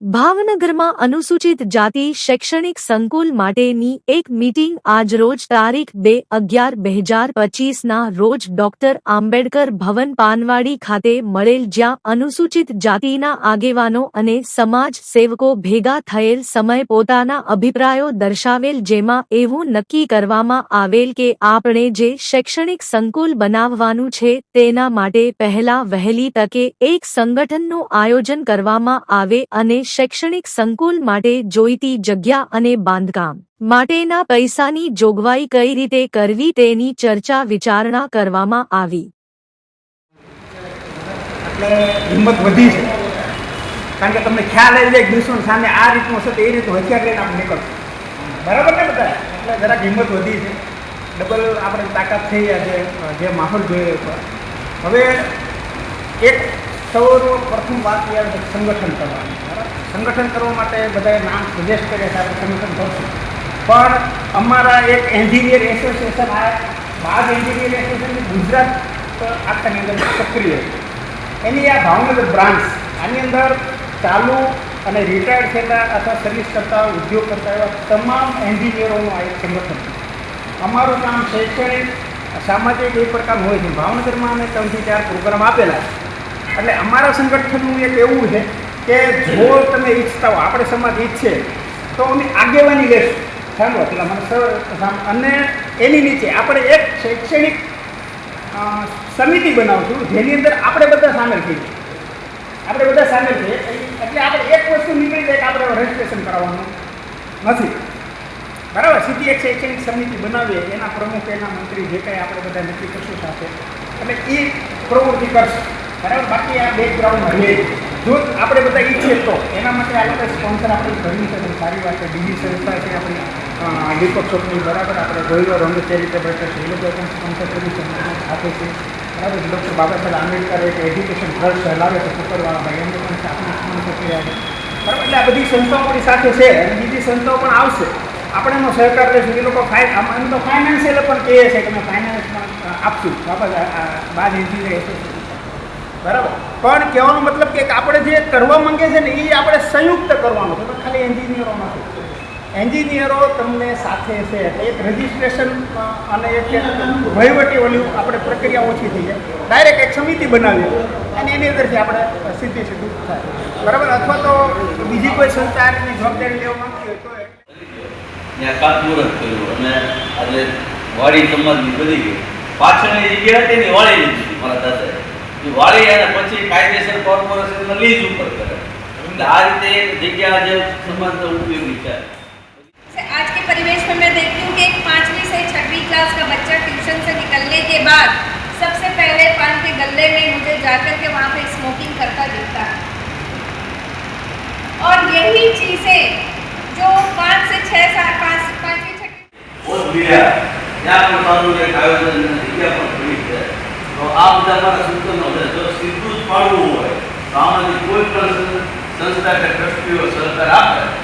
ભાવનગરમાં અનુસૂચિત જાતિ શૈક્ષણિક સંકુલ માટેની એક મીટિંગ આજરોજ તારીખ બે અગિયાર બે હજાર પચીસના રોજ ડોક્ટર આંબેડકર ભવન પાનવાડી ખાતે મળેલ જ્યાં અનુસૂચિત જાતિના આગેવાનો અને સમાજ સેવકો ભેગા થયેલ સમય પોતાના અભિપ્રાયો દર્શાવેલ જેમાં એવું નક્કી કરવામાં આવેલ કે આપણે જે શૈક્ષણિક સંકુલ બનાવવાનું છે તેના માટે પહેલા વહેલી તકે એક સંગઠનનું આયોજન કરવામાં આવે અને શૈક્ષણિક સંકુલ માટે જોઈતી જગ્યા અને બાંધકામ માટેના પૈસાની જોગવાઈ કઈ રીતે કરવી તેની ચર્ચા વિચારણા કરવામાં આવી. હિંમત વધી છે. કારણ કે તમને ખ્યાલ આવી જાય દુશ્મન સામે આ રીતનું હશે તો એ રીતનું હથિયાર લઈને આપણે નીકળશું. બરાબર ને બધા? એટલે જરાક હિંમત વધી છે. ડબલ આપણે તાકાત થઈ આજે જે માહોલ જોઈએ છે. હવે એક સૌપ્રથમ વાત એ આવે છે કે સંગઠન કરવાનું સંગઠન કરવા માટે બધાએ નામ સજેસ્ટ કર્યા છે, આપણે સંગઠન કરશું. પણ અમારા એક એન્જિનિયર એસોસિએશન આ બાદ એન્જિનિયર એસોસિએશન ગુજરાત આખાની અંદર સક્રિય એની આ ભાવનગર બ્રાન્ચ આની અંદર ચાલુ અને રિટાયર્ડ થયેલા અથવા સર્વિસ કરતા ઉદ્યોગ કરતા એવા તમામ એન્જિનિયરોનું આ એક સંગઠન અમારું કામ શૈક્ષણિક, સામાજિક, એ પ્રકારનું હોય છે. ભાવનગરમાં અમે ત્રણથી ચાર પ્રોગ્રામ આપેલા છે. એટલે અમારા સંગઠનનું એક એવું છે કે જો તમે ઈચ્છતા હો, આપણે સમાજ ઈચ્છે, તો અમે આગેવાની લેશું. સાંભળો, પેલા મને અને એની નીચે આપણે એક શૈક્ષણિક સમિતિ બનાવશું, જેની અંદર આપણે બધા સામેલ થઈએ. આપણે બધા સામેલ થઈએ, એટલે આપણે એક વસ્તુ નીકળી જાય કે આપણે રજીસ્ટ્રેશન કરાવવાનું નથી. બરાબર? સીધી એક શૈક્ષણિક સમિતિ બનાવીએ, એના પ્રમુખ, એના મંત્રી જે કંઈ આપણે બધા નક્કી કરશું સાથે. એટલે એ પ્રવૃત્તિ કરશે. બરાબર? બાકી આ બેકગ્રાઉન્ડ રહે જો આપણે બધા ઈચ્છીએ તો. એના માટે આ લોકો સ્પોન્સર આપણે કરી શકે સારી વાત છે. બીજી સંસ્થા છે આપણી દીપક બરાબર. આપણે ગોયલો રંગ ચેરિટેબલ ટ્રસ્ટ એ લોકો પણ સ્પોન્સર કરી શકે સાથે છે. બરાબર? ડૉક્ટર બાબા સાહેબ આંબેડકર એક એજ્યુકેશન ટ્રસ્ટ ચલાવે છે. કુકરવાળા ભાઈ. એમને પણ આપણે સ્પોન્સર કર્યા છે. બરાબર? એટલે આ બધી સંસ્થાઓ આપણી સાથે છે. અને બીજી સંસ્થાઓ પણ આવશે. આપણે એનો સહકાર લઈશું. એ લોકો ફાઇન તો ફાઇનાન્સિયલ પણ કહે છે કે અમે ફાઇનાન્સમાં આપશું. બાબા બાદ એન્જિનિયર એસોસિએશન બરાબર. પણ કહેવાનો મતલબ કે આપણે જે કરવા માંગે છે ને, એ આપણે સંયુક્ત કરવાનું છે. તો ખાલી એન્જિનિયરો નથી એન્જિનિયરો તમને સાથે છે એક રજિસ્ટ્રેશન અને એક વહીવટી ઓલી આપણે પ્રક્રિયા ઓછી થઈ જાય. ડાયરેક્ટ એક સમિતિ બનાવીએ અને એની અંદરથી આપણે સીધી સીધું થાય. બરાબર? અથવા તો બીજી કોઈ સંસ્થાની જવાબદારી લેવા માંગતી હોય તો અને આજે વાડી સમાજની બની ગઈ. પાછળની જગ્યા હતી ને વાળી લીધી મારા દાદાએ. એ વાળી અને પછી કાયદેસર કોર્પોરેશનના લીઝ ઉપર કરે એટલે આ રીતે એક જગ્યા જે સમાજ ઉપયોગી છે से आज के परिवेश में मैं देखती हूँ कि एक पाँचवीं से छठवीं क्लास का बच्चा ट्यूशन से निकलने के बाद सबसे पहले पान के गले में मुझे जाकर के वहाँ पे स्मोकिंग करता दिखता है और यही चीज़ें जो पाँच से छः साल पाँच पाँचवीं छठी પાડવું હોય તો આમાંથી કોઈ પણ સંસ્થા કે ટ્રસ્ટીઓ સહકાર આપે